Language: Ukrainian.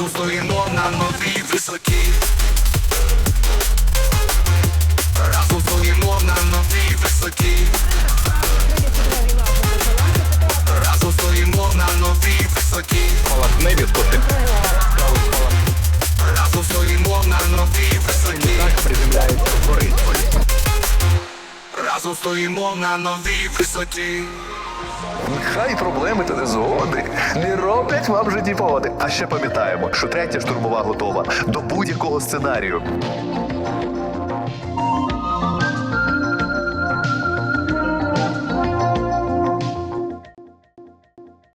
часу стоїмо на новій висоті. Разом стоїмо на новій висоті. Разом стоїмо на новій висоті. Не відкоти Разом стоїмо на новій висоті. Так приземляється гори Разом стоїмо на новій висоті. Хай проблеми та незгоди не роблять вам житті погоди. А ще пам'ятаємо, що третя штурмова готова до будь-якого сценарію.